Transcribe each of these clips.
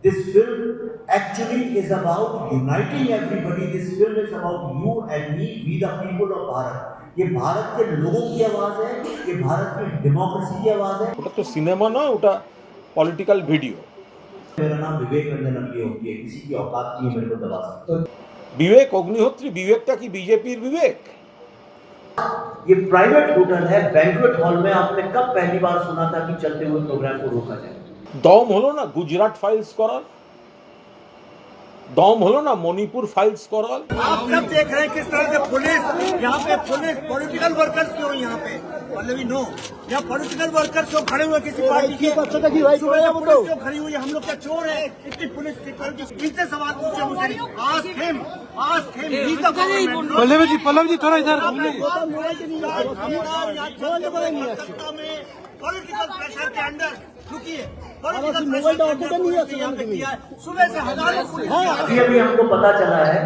This film actually is about uniting everybody. This film is about you and me, we the people of Bharat. ये भारत के लोगों की आवाज है ये भारत की डेमोक्रेसी की आवाज है ওটা তো সিনেমা নয় ওটা পলিটিক্যাল ভিডিও मेरा नाम विवेक रंजन अगली होती है किसी की औकात नहीं है मेरे को दबा सकते বিবেক অগ্নিহোত্রী বিবেকটা কি বিজেপির বিবেক ये प्राइवेट होटल है बैंकवेट हॉल में आपने कब पहली बार सुना था कि चलते हुए प्रोग्राम को रोका जाए দম হলো না গুজরাট ফাইলস করার দম হলো না মণিপুর ফাইলস করার आप सब देख रहे हैं किस तरह से पुलिस यहाँ पे पुलिस पॉलिटिकल वर्कर्स क्यों यहाँ पे पल्लवी नो यहाँ पॉलिटिकल वर्कर्स क्यों खड़े हुए किसी पार्टी के सुबह से पुलिस क्यों खड़ी हुई है हम लोग क्या चोर है इतनी पुलिस सिक्योरिटी इनसे सवाल पूछे मुझे ask him ask him he the government Pallavi ji Pallavi ji थोड़ा इधर पॉलिटिकल प्रेशर के अंडर रुकिए। अभी हमको पता चला है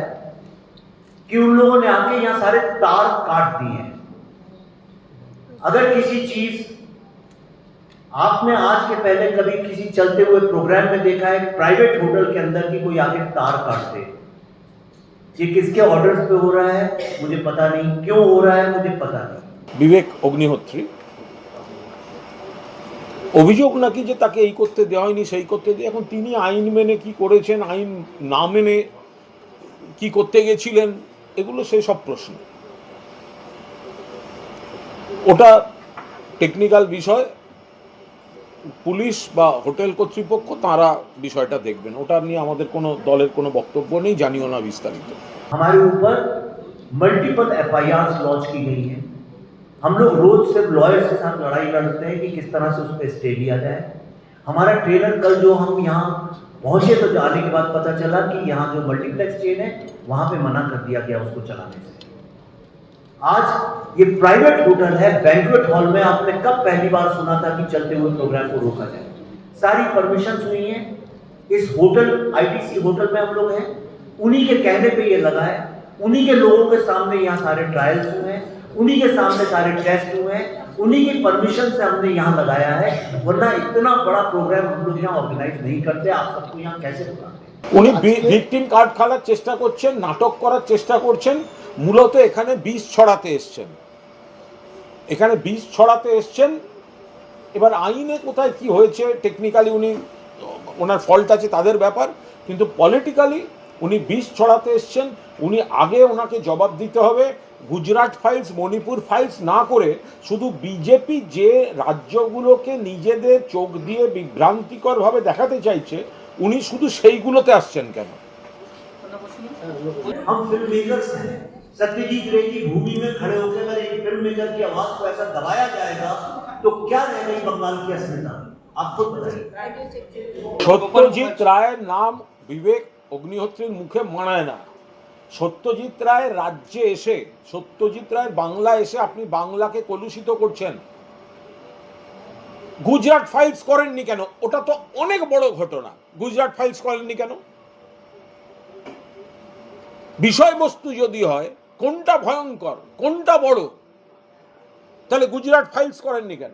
कि उन लोगों ने आके यहाँ सारे तार काट दिए हैं। अगर किसी चीज़ आपने आज के पहले कभी किसी चलते हुए प्रोग्राम में देखा है प्राइवेट होटल के अंदर की कोई आगे तार काट दे ये किसके ऑर्डर्स पे हो रहा है? मुझे पता नहीं। क्यों हो रहा है? मुझे पता नहीं। विवेक अग्निहोत्री অভিযোগ নাকি যে তাকে এই করতে দেওয়া হয়নি সেই করতে দিয়ে এখন তিনি আইন মেনে কি করেছেন আইন না মেনে কি করতে গেছিলেন এগুলো সেই সব প্রশ্ন ওটা টেকনিক্যাল বিষয় পুলিশ বা হোটেল কর্তৃপক্ষ তারা বিষয়টা দেখবেন ওটা নিয়ে আমাদের কোনো দলের কোনো বক্তব্য নেই জানিও না বিস্তারিত हमारे ऊपर मल्टीपल एफ लॉन्च की गई हैं हम लोग रोज सिर्फ़ लॉयर्स के साथ लड़ाई लड़ते हैं कि किस तरह से उस पर स्टे लिया जाए। हमारा ट्रेलर कल जो हम यहाँ पहुँचे तो आने के बाद पता चला कि यहाँ जो मल्टीप्लेक्स चेन है, वहाँ पे मना कर दिया गया उसको चलाने से। आज ये प्राइवेट होटल है बैंकवेट हॉल में आपने कब पहली बार सुना था कि चलते हुए प्रोग्राम को रोका जाए? सारी परमिशन हुई है। इस होटल आईटीसी होटल में हम लोग हैं। उन्हीं के कहने पे ये लगा है। उन्हीं के लोगों के सामने यहाँ सारे ट्रायल्स हुए हैं। उन्हीं के सामने सारे टेस्ट हुए हैं उन्हीं की परमिशन से हमने यहाँ लगाया है वरना इतना बड़ा प्रोग्राम हम लोग यहाँ ऑर्गेनाइज नहीं करते आप सबको यहाँ कैसे बुलाते উনি ভিকটিম কার্ড খেলার চেষ্টা করছেন নাটক করার চেষ্টা করছেন মূলত এখানে বিষ ছড়াতে এসছেন এখানে বিষ ছড়াতে এসছেন এবার আইনে কোথায় কি হয়েছে টেকনিক্যালি উনি ওনার ফল্ট আছে তাদের ব্যাপার কিন্তু পলিটিক্যালি উনি বিষ ছড়াতে এসছেন উনি আগে ওনাকে জবাব দিতে হবে গুজরাট ফাইলস মণিপুর ফাইলস না করে শুধু বিজেপি যে রাজ্যগুলোকে নিজেদের চোখ দিয়ে বিভ্রান্তিকরভাবে দেখাতে চাইছে উনি শুধু সেইগুলোতে আসছেন কেন हम फिल्म मेकर्स हैं सत्यजीत रे की भूमि में खड़े होकर अगर एक फिल्म मेकर की आवाज को ऐसा दबाया जाएगा तो क्या रह गई बंगाल की अस्मिता आप खुद बताइए সত্যজিৎ রায়ের নাম বিবেক অগ্নিহোত্রীর মুখে মানায় না। সত্যজিৎ রায় রাজ্যে এসে, সত্যজিৎ রায় বাংলা এসে আপনি বাংলাকে কলুষিত করছেন। গুজরাট ফাইলস করেননি কেন? ওটা তো অনেক বড় ঘটনা। গুজরাট ফাইলস করেননি কেন? বিষয়বস্তু যদি হয়, কোনটা ভয়ঙ্কর, কোনটা বড়, তাহলে গুজরাট ফাইলস করেননি কেন?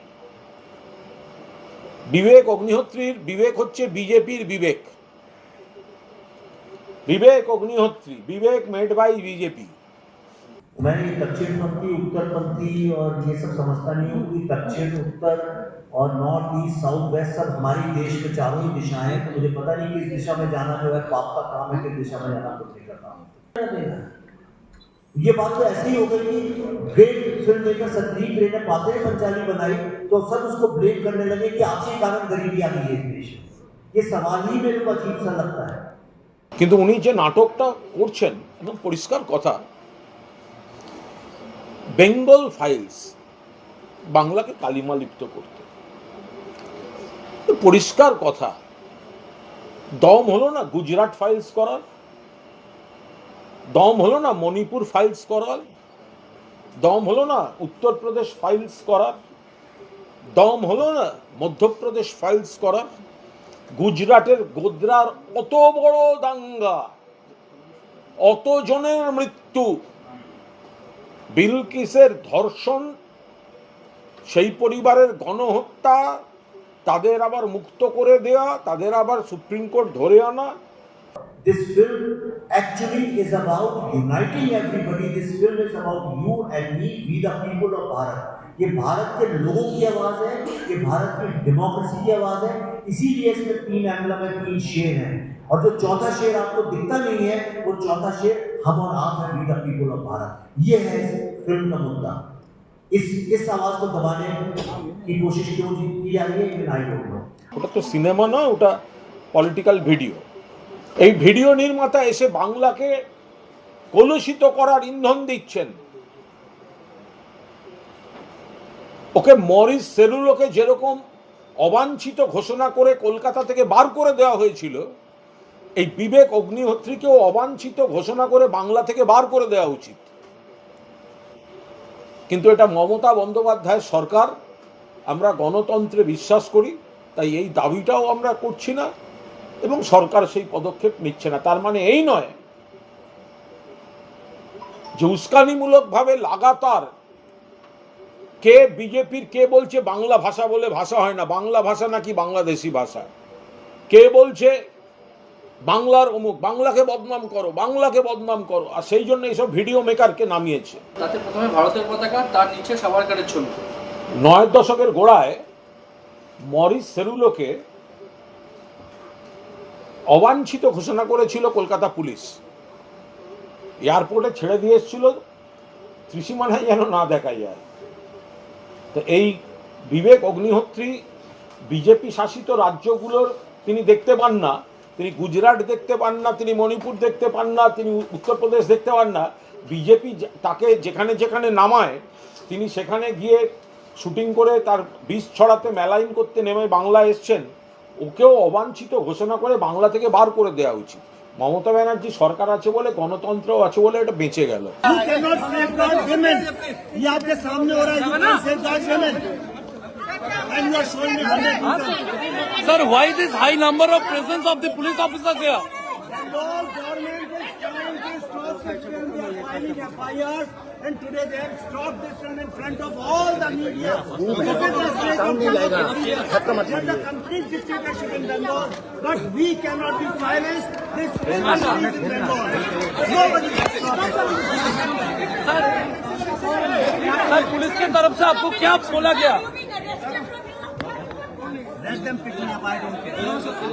বিবেক অগ্নিহোত্রীর বিবেক হচ্ছে বিজেপির Vivek Vivek Agnihotri Vivek made by BJP मैं ये दक्षिणपंथी उत्तरपंथी और ये सब समझता नहीं हूँ कि दक्षिण उत्तर और नॉर्थ ईस्ट साउथ वेस्ट सब हमारी देश में चारों ही दिशाएं हैं तो मुझे पता नहीं किस दिशा में जाना जो है पाप का काम है किस दिशा में जाना पुण्य का काम है ये बात तो ऐसी ही हो गई कि ग्रेट फिल्म मेकर सत्यजीत रे ने पाते पंचाली बनाई तो सब उसको ब्लेम करने लगे कि आपके कारण गरीबी आ गई है इस देश में ये सवाल ही मेरे को अजीब सा लगता है কিন্তু উনি যে নাটকটা করছেন একদম পরিষ্কার কথা বেঙ্গল ফাইলস বাংলাকে কালিমা লিপ্ত করতে তো পরিষ্কার কথা দম হলো না গুজরাট ফাইলস করার দম হলো না মণিপুর ফাইলস করার, দম হলো না উত্তরপ্রদেশ ফাইলস করার, দম হলো না মধ্যপ্রদেশ ফাইলস করার, গুজরাটের গোদ্রার অত বড় দাঙ্গা, অত জনের মৃত্যু, বিলকিসের ধর্ষণ, সেই পরিবারের গণহত্যা, তাদের আবার মুক্ত করে দেয়া, তাদের আবার সুপ্রিম কোর্ট ধরে আনা This film actually is about uniting everybody. This film is about you and me, we the people of Bharat. ये भारत के लोगों की आवाज है ये भारत की डेमोक्रेसी की आवाज है इसीलिए इसमें तीन एम्बलम है तीन शेर हैं और जो चौथा शेर आपको दिखता नहीं है वो चौथा शेर हम और आप हैं we the people of Bharat ये है इस फिल्म का मुद्दा इस इस आवाज को दबाने की कोशिश क्यों की जा रही है इवन आई डोंट नो ওটা তো সিনেমা নয় ওটা পলিটিক্যাল ভিডিও এই ভিডিও নির্মাতা এসে বাংলাকে কলুষিত করার ইন্ধন দিচ্ছেন। ওকে মরিস সেলুলোকে যেরকম অবাঞ্ছিত ঘোষণা করে কলকাতা থেকে বার করে দেওয়া হয়েছিল, এই বিবেক অগ্নিহোত্রীকেও অবাঞ্ছিত ঘোষণা করে বাংলা থেকে বার করে দেওয়া উচিত। কিন্তু এটা মমতা বন্দ্যোপাধ্যায় সরকার, আমরা গণতন্ত্রে বিশ্বাস করি, তাই এই দাবিটাও আমরা করছি না। এবং সরকার সেই পদক্ষেপ নিচ্ছে না। তার মানে এই নয় যে উস্কানিমূলকভাবে লাগাতার কে বিজেপির কে বলছে বাংলা ভাষা বলে ভাষা হয় না বাংলা ভাষা নাকি বাংলাদেশি ভাষা? কে বলছে বাংলার অমুক বাংলাকে বদনাম করো বাংলাকে বদনাম করো আর সেই জন্য এইসব ভিডিও মেকারকে নামিয়েছে। তাতে প্রথমে ভারতের পতাকা তার নিচে সাভারকারের ছবি। নয় দশকের গোড়ায় মরিস সেরুলোকে অবাঞ্ছিত ঘোষণা করেছিল কলকাতা পুলিশ। এয়ারপোর্টে ছেড়ে দিয়ে এসেছিল ত্রিসীমানায় যেন না দেখা যায়। তো এই বিবেক অগ্নিহোত্রী বিজেপি শাসিত রাজ্যগুলোর তিনি দেখতে পান না, তিনি গুজরাট দেখতে পান না, তিনি মণিপুর দেখতে পান না, তিনি উত্তরপ্রদেশ দেখতে পান না, বিজেপি তাকে যেখানে যেখানে নামায়, তিনি সেখানে গিয়ে শুটিং করে তার বিষ ছড়াতে মেলাইন করতে নেমে বাংলা এসছেন। ওকেও অবাঞ্ছিত ঘোষণা করে বাংলা থেকে বার করে দেওয়া উচিত। মমতা ব্যানার্জি সরকার আছে বলে গণতন্ত্র আছে বলে এটা বেঁচে গেল। Sir why this high number of presence of the police officer here? to stop this film. They are filing FIRs. And today they have stopped this film in front of all the media. This is the state of democracy. There's a complete dictatorship in Bengal. But we cannot be silenced. This film is in Bengal. Nobody can stop it. Sir police की तरफ से आपको क्या बोला गया Let them pick me up. I don't care.